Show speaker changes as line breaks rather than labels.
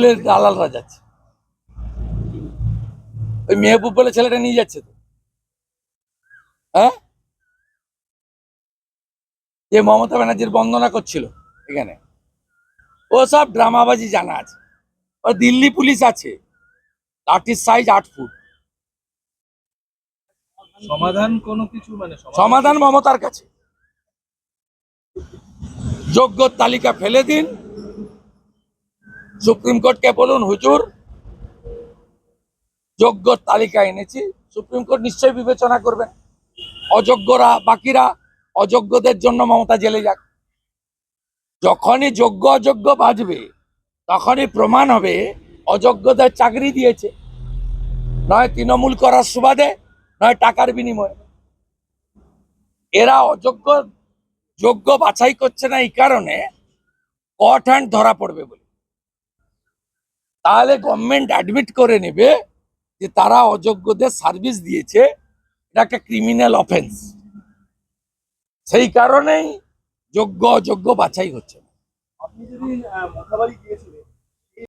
দালালরা যাচ্ছে। ওই মেহবুব বলে ছেলেটা নিয়ে যাচ্ছে তো। হ্যাঁ? যে মমতা ব্যানার্জির বন্দনা করছিল এখানে। ও সব ড্রামাবাজি জানা আছে। ও দিল্লি পুলিশ আছে। লাঠির সাইজ আট ফুট।
সমাধান কোনো কিছু মানে
সমাধান মমতার কাছে। যোগ্য তালিকা ফেলে দিন। সুপ্রিম কোর্টকে বলুন, হুজুর? যোগ্য তালিকা এনেছি, সুপ্রিম কোর্ট নিশ্চয়ই বিবেচনা করবেন। অযোগ্যরা, বাকিরা অযোগ্যদের জন্য মমতা জেলে যাক। যখনই যোগ্য অযোগ্য বাজবে তখনই প্রমাণ হবে, অযোগ্যদের চাকরি দিয়েছে। নয় তৃণমূল করার সুবাদে, নয় টাকার বিনিময়ে। এরা অযোগ্য, যোগ্য বাছাই করছে না এই কারণে কট হ্যান্ড ধরা পড়বে বলে। তাহলে গভর্নমেন্ট অ্যাডমিট করে নেবে যে তারা অযোগ্যদের সার্ভিস দিয়েছে, এটা একটা ক্রিমিনাল অফেন্স সেই কারণেই যোগ্য অযোগ্য বাছাই হচ্ছে।
আপনি যদি গিয়েছিলেন